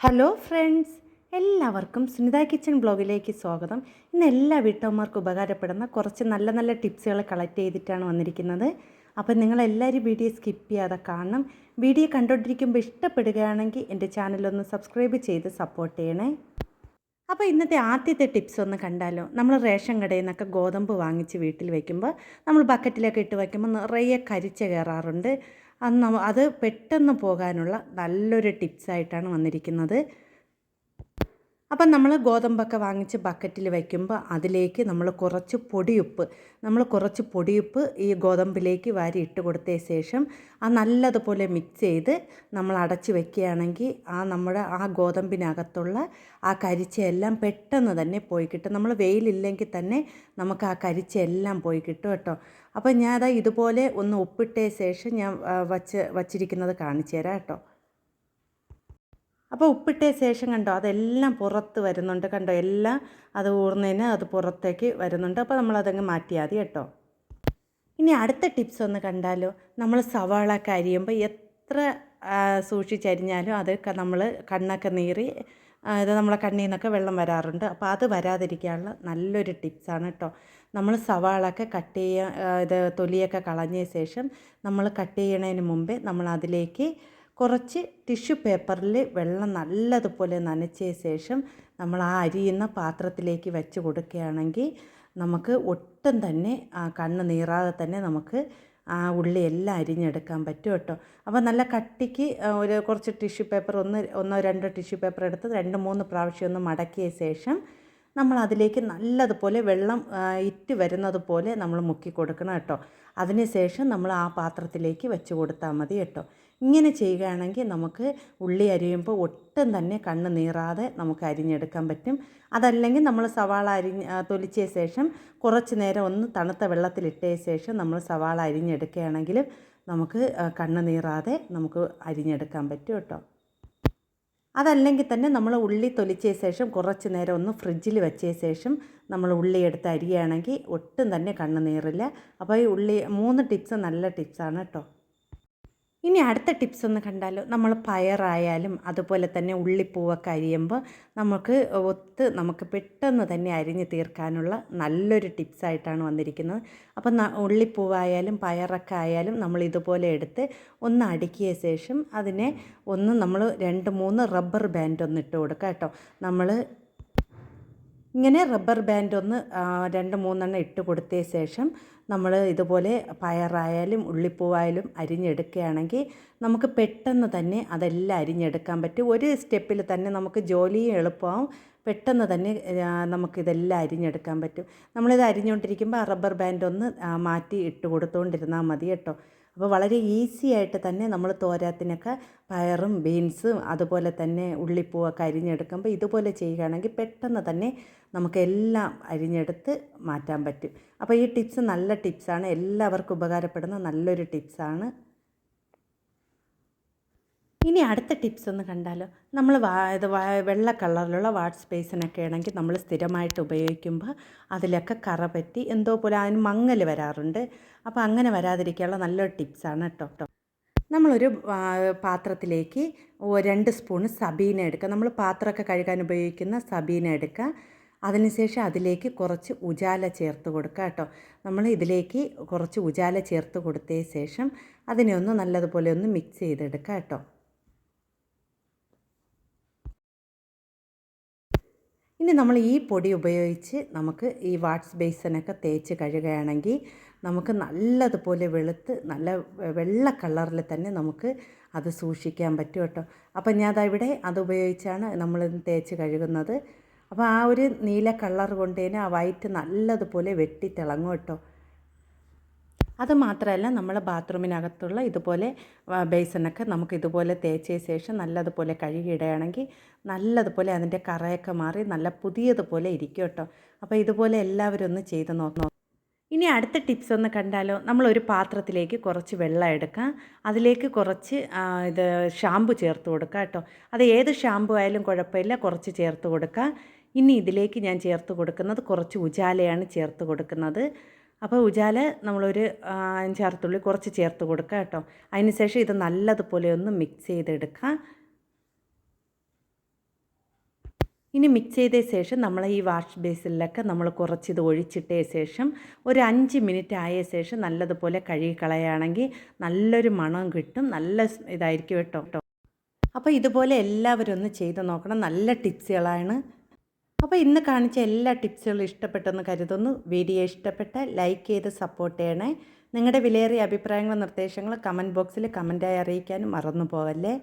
Hello friends എല്ലാവർക്കും Sunitha kitchen ബ്ലോഗിലേക്ക് സ്വാഗതം. ഇന്ന് എല്ലാ വീട്ടമ്മമാർക്കും ഉപകാരപ്പെടുന്ന കുറച്ച് നല്ല നല്ല ടിപ്സുകൾ കളക്ട് ചെയ്തിട്ടാണ് വന്നിരിക്കുന്നത്. അപ്പോൾ നിങ്ങളെല്ലാവരും വീഡിയോ സ്കിപ്പ് ചെയ്യാതെ കാണണം. വീഡിയോ കണ്ടുകൊണ്ടിരിക്കുമ്പോൾ ഇഷ്ടപ്പെടുകയാണെങ്കിൽ എന്റെ ചാനലൊന്ന് സബ്സ്ക്രൈബ് ചെയ്ത് സപ്പോർട്ട് ചെയ്യണേ. അപ്പോൾ ഇന്നത്തെ ആദ്യത്തെ ടിപ്സ് ഒന്ന് കണ്ടാലോ? നമ്മൾ റേഷൻ കടയിൽ നിന്നൊക്കെ ഗോതമ്പ് വാങ്ങിച്ച് വീട്ടിൽ വയ്ക്കുമ്പോൾ നമ്മൾ ബക്കറ്റിലൊക്കെ ഇട്ട് വയ്ക്കുമ്പോൾ നിറയെ കരിച്ച കയറാറുണ്ട്. നമ്മ- അത് പെട്ടെന്ന് പോകാനുള്ള നല്ലൊരു ടിപ്സായിട്ടാണ് വന്നിരിക്കുന്നത്. അപ്പം നമ്മൾ ഗോതമ്പൊക്കെ വാങ്ങിച്ച് ബക്കറ്റിൽ വയ്ക്കുമ്പോൾ അതിലേക്ക് നമ്മൾ കുറച്ച് പൊടിയുപ്പ് നമ്മൾ കുറച്ച് പൊടിയുപ്പ് ഈ ഗോതമ്പിലേക്ക് വാരി ഇട്ട് കൊടുത്ത ശേഷം ആ നല്ലതുപോലെ മിക്സ് ചെയ്ത് നമ്മൾ അടച്ച് വെക്കുകയാണെങ്കിൽ ആ നമ്മുടെ ആ ഗോതമ്പിനകത്തുള്ള ആ കരിച്ചയെല്ലാം പെട്ടെന്ന് തന്നെ പോയി കിട്ടും. നമ്മൾ വെയിലില്ലെങ്കിൽ തന്നെ നമുക്ക് ആ കരിച്ചയെല്ലാം പോയി കിട്ടും കേട്ടോ. അപ്പോൾ ഞാൻ അതാ ഇതുപോലെ ഒന്ന് ഉപ്പിട്ട ശേഷം ഞാൻ വച്ച് വച്ചിരിക്കുന്നത് കാണിച്ചു തരാം കേട്ടോ. അപ്പോൾ ഉപ്പിട്ട ശേഷം കണ്ടോ അതെല്ലാം പുറത്ത് വരുന്നുണ്ട് കണ്ടോ എല്ലാം അത് ഊർന്നതിന് അത് പുറത്തേക്ക് വരുന്നുണ്ട്. അപ്പോൾ നമ്മളതങ്ങ് മാറ്റിയാൽ മതി കേട്ടോ. ഇനി അടുത്ത ടിപ്സ് ഒന്ന് കണ്ടാലോ നമ്മൾ സവാള ഒക്കെ അരിയുമ്പോൾ എത്ര സൂക്ഷിച്ചരിഞ്ഞാലും അത് നമ്മൾ കണ്ണൊക്കെ നീറി ഇത് നമ്മളെ കണ്ണിൽ നിന്നൊക്കെ വെള്ളം വരാറുണ്ട്. അപ്പോൾ അത് വരാതിരിക്കാനുള്ള നല്ലൊരു ടിപ്സാണ് കേട്ടോ. നമ്മൾ സവാളൊക്കെ കട്ട് ചെയ്യുക ഇത് തൊലിയൊക്കെ കളഞ്ഞ ശേഷം നമ്മൾ കട്ട് ചെയ്യണതിന് മുമ്പേ നമ്മൾ അതിലേക്ക് കുറച്ച് ടിഷ്യൂ പേപ്പറിൽ വെള്ളം നല്ലതുപോലെ നനച്ച ശേഷം നമ്മൾ ആ അരിയുന്ന പാത്രത്തിലേക്ക് വെച്ച് കൊടുക്കുകയാണെങ്കിൽ നമുക്ക് ഒട്ടും തന്നെ ആ കണ്ണ് നീറാതെ തന്നെ നമുക്ക് ആ ഉള്ളി എല്ലാം അരിഞ്ഞെടുക്കാൻ പറ്റും കേട്ടോ. അപ്പോൾ നല്ല കട്ടിക്ക് ഒരു കുറച്ച് ടിഷ്യൂ പേപ്പർ ഒന്ന് ഒന്നോ രണ്ടോ ടിഷ്യൂ പേപ്പർ എടുത്ത് രണ്ട് മൂന്ന് പ്രാവശ്യം ഒന്ന് മടക്കിയ ശേഷം നമ്മൾ അതിലേക്ക് നല്ലതുപോലെ വെള്ളം ഇറ്റ് വരുന്നത് പോലെ നമ്മൾ മുക്കി കൊടുക്കണം കേട്ടോ. അതിന് ശേഷം നമ്മൾ ആ പാത്രത്തിലേക്ക് വെച്ച് കൊടുത്താൽ മതി കേട്ടോ. ഇങ്ങനെ ചെയ്യുകയാണെങ്കിൽ നമുക്ക് ഉള്ളി അരിയുമ്പോൾ ഒട്ടും തന്നെ കണ്ണ് നീറാതെ നമുക്ക് അരിഞ്ഞെടുക്കാൻ പറ്റും. അതല്ലെങ്കിൽ നമ്മൾ സവാള അരിഞ്ഞ് തൊലിച്ച ശേഷം കുറച്ച് നേരം ഒന്ന് തണുത്ത വെള്ളത്തിലിട്ട ശേഷം നമ്മൾ സവാള അരിഞ്ഞെടുക്കുകയാണെങ്കിൽ നമുക്ക് കണ്ണ് നീറാതെ നമുക്ക് അരിഞ്ഞെടുക്കാൻ പറ്റും കേട്ടോ. അതല്ലെങ്കിൽ തന്നെ നമ്മൾ ഉള്ളി തൊലിച്ച ശേഷം കുറച്ച് നേരം ഒന്ന് ഫ്രിഡ്ജിൽ വെച്ച ശേഷം നമ്മൾ ഉള്ളി എടുത്ത് അരിയാണെങ്കിൽ ഒട്ടും തന്നെ കണ്ണ് നീറില്ല. അപ്പോൾ ഈ ഉള്ളി മൂന്ന് ടിപ്സ് നല്ല ടിപ്സാണ് കേട്ടോ. ഇനി അടുത്ത ടിപ്സ് ഒന്ന് കണ്ടാലോ? നമ്മൾ പയറായാലും അതുപോലെ തന്നെ ഉള്ളിപ്പൂവൊക്കെ അരിയുമ്പോൾ നമുക്ക് ഒത്ത് നമുക്ക് പെട്ടെന്ന് തന്നെ അരിഞ്ഞ് തീർക്കാനുള്ള നല്ലൊരു ടിപ്സായിട്ടാണ് വന്നിരിക്കുന്നത്. അപ്പം ഉള്ളിപ്പൂവായാലും പയറൊക്കെ ആയാലും നമ്മൾ ഇതുപോലെ എടുത്ത് ഒന്ന് അടുക്കിയ ശേഷം അതിനെ ഒന്ന് നമ്മൾ രണ്ട് മൂന്ന് റബ്ബർ ബാൻഡ് ഒന്ന് ഇട്ട് കൊടുക്കുക കേട്ടോ. നമ്മൾ ഇങ്ങനെ റബ്ബർ ബാൻഡ് ഒന്ന് രണ്ട് മൂന്നെണ്ണം ഇട്ട് കൊടുത്തതിന് ശേഷം നമ്മൾ ഇതുപോലെ പയറായാലും ഉള്ളിപ്പൂവായാലും അരിഞ്ഞെടുക്കുകയാണെങ്കിൽ നമുക്ക് പെട്ടെന്ന് തന്നെ അതെല്ലാം അരിഞ്ഞെടുക്കാൻ പറ്റും. ഒരു സ്റ്റെപ്പിൽ തന്നെ നമുക്ക് ജോലിയും എളുപ്പമാവും. പെട്ടെന്ന് തന്നെ നമുക്കിതെല്ലാം അരിഞ്ഞെടുക്കാൻ പറ്റും. നമ്മളിത് അരിഞ്ഞുകൊണ്ടിരിക്കുമ്പോൾ റബ്ബർ ബാൻഡ് ഒന്ന് മാറ്റി ഇട്ട് കൊടുത്തുകൊണ്ടിരുന്നാൽ മതി കേട്ടോ. അപ്പോൾ വളരെ ഈസി ആയിട്ട് തന്നെ നമ്മൾ തോരാത്തിനൊക്കെ പയറും ബീൻസും അതുപോലെ തന്നെ ഉള്ളിപ്പൂവൊക്കെ അരിഞ്ഞെടുക്കുമ്പോൾ ഇതുപോലെ ചെയ്യുകയാണെങ്കിൽ പെട്ടെന്ന് തന്നെ നമുക്കെല്ലാം അരിഞ്ഞെടുത്ത് മാറ്റാൻ പറ്റും. അപ്പോൾ ഈ ടിപ്സ് നല്ല ടിപ്സാണ് എല്ലാവർക്കും ഉപകാരപ്പെടുന്ന നല്ലൊരു ടിപ്സാണ് ഇനി അടുത്ത ടിപ്സ് ഒന്ന് കണ്ടാലോ? നമ്മൾ ഇത് വെള്ള കളറിലുള്ള വാട്ട് സ്പേസിനൊക്കെ ആണെങ്കിൽ നമ്മൾ സ്ഥിരമായിട്ട് ഉപയോഗിക്കുമ്പോൾ അതിലൊക്കെ കറ പറ്റി എന്തോ പോലെ അതിന് മങ്ങൽ വരാറുണ്ട്. അപ്പോൾ അങ്ങനെ വരാതിരിക്കാനുള്ള നല്ലൊരു ടിപ്സാണ് കേട്ടോ. നമ്മളൊരു ആ, പാത്രത്തിലേക്ക് രണ്ട് സ്പൂണ് സബീന എടുക്കുക. നമ്മൾ പാത്രമൊക്കെ കഴുകാൻ ഉപയോഗിക്കുന്ന സബീന എടുക്കുക. അതിനുശേഷം അതിലേക്ക് കുറച്ച് ഉജാല ചേർത്ത് കൊടുക്കുക കേട്ടോ. നമ്മൾ ഇതിലേക്ക് കുറച്ച് ഉജാല ചേർത്ത് കൊടുത്തതിന് ശേഷം അതിനെ ഒന്ന് നല്ലതുപോലെ ഒന്ന് മിക്സ് ചെയ്തെടുക്കുക കേട്ടോ. ഇനി നമ്മൾ ഈ പൊടി ഉപയോഗിച്ച് നമുക്ക് ഈ വാട്സ് ബേസിനൊക്കെ തേച്ച് കഴുകുകയാണെങ്കിൽ നമുക്ക് നല്ലതുപോലെ വെളുത്ത് നല്ല വെള്ള കളറിൽ തന്നെ നമുക്ക് അത് സൂക്ഷിക്കാൻ പറ്റും കേട്ടോ. അപ്പം ഞാൻ അതവിടെ അത് ഉപയോഗിച്ചാണ് നമ്മൾ തേച്ച് കഴുകുന്നത്. അപ്പോൾ ആ ഒരു നീല കളർ കൊണ്ട് തന്നെ ആ വൈറ്റ് നല്ലതുപോലെ വെട്ടി തിളങ്ങും കേട്ടോ. അത് നമ്മൾ ബാത്റൂമിനകത്തുള്ള ഇതുപോലെ ബേസനൊക്കെ നമുക്ക് ഇതുപോലെ തേച്ച ശേഷം നല്ലതുപോലെ കഴുകിയിടുകയാണെങ്കിൽ നല്ലതുപോലെ അതിന്റെ കറയൊക്കെ മാറി നല്ല പുതിയതുപോലെ ഇരിക്കും കേട്ടോ. അപ്പോൾ ഇതുപോലെ എല്ലാവരും ഒന്ന് ചെയ്ത് നോക്കണം ഇനി അടുത്ത ടിപ്സ് ഒന്ന് കണ്ടാലോ? നമ്മൾ ഒരു പാത്രത്തിലേക്ക് കുറച്ച് വെള്ളം എടുക്കാം. അതിലേക്ക് കുറച്ച് ഇത് ഷാമ്പു ചേർത്ത് കൊടുക്കാം കേട്ടോ. അത് ഏത് ഷാമ്പു ആയാലും കുഴപ്പമില്ല കുറച്ച് ചേർത്ത് കൊടുക്കുക ഇനി ഇതിലേക്ക് ഞാൻ ചേർത്ത് കൊടുക്കുന്നത് കുറച്ച് ഉജാലയാണ് ചേർത്ത് കൊടുക്കുന്നത്. അപ്പോൾ ഉജാല നമ്മളൊരു അഞ്ചാറത്തുള്ളി കുറച്ച് ചേർത്ത് കൊടുക്കുക കേട്ടോ. അതിന് ശേഷം ഇത് നല്ലതുപോലെ ഒന്ന് മിക്സ് ചെയ്തെടുക്കുക ഇനി മിക്സ് ചെയ്ത ശേഷം നമ്മൾ ഈ വാഷ് ബേസിലൊക്കെ നമ്മൾ കുറച്ചിത് ഒഴിച്ചിട്ട ശേഷം ഒരു അഞ്ച് മിനിറ്റ് ആയ ശേഷം നല്ലതുപോലെ കഴുകി കളയുകയാണെങ്കിൽ നല്ലൊരു മണം കിട്ടും. നല്ല ഇതായിരിക്കും കേട്ടോ. കേട്ടോ അപ്പോൾ ഇതുപോലെ എല്ലാവരും ഒന്ന് ചെയ്ത് നോക്കണം. നല്ല ടിപ്സുകളാണ് അപ്പോൾ ഇന്ന് കാണിച്ച എല്ലാ ടിപ്സുകളും ഇഷ്ടപ്പെട്ടെന്ന് കരുതുന്നു. വീഡിയോ ഇഷ്ടപ്പെട്ട ലൈക്ക് ചെയ്ത് സപ്പോർട്ട് ചെയ്യണേ. നിങ്ങളുടെ വിലയേറിയ അഭിപ്രായങ്ങളും നിർദ്ദേശങ്ങളും കമന്റ് ബോക്സിൽ കമന്റായി അറിയിക്കാനും മറന്നു പോകല്ലേ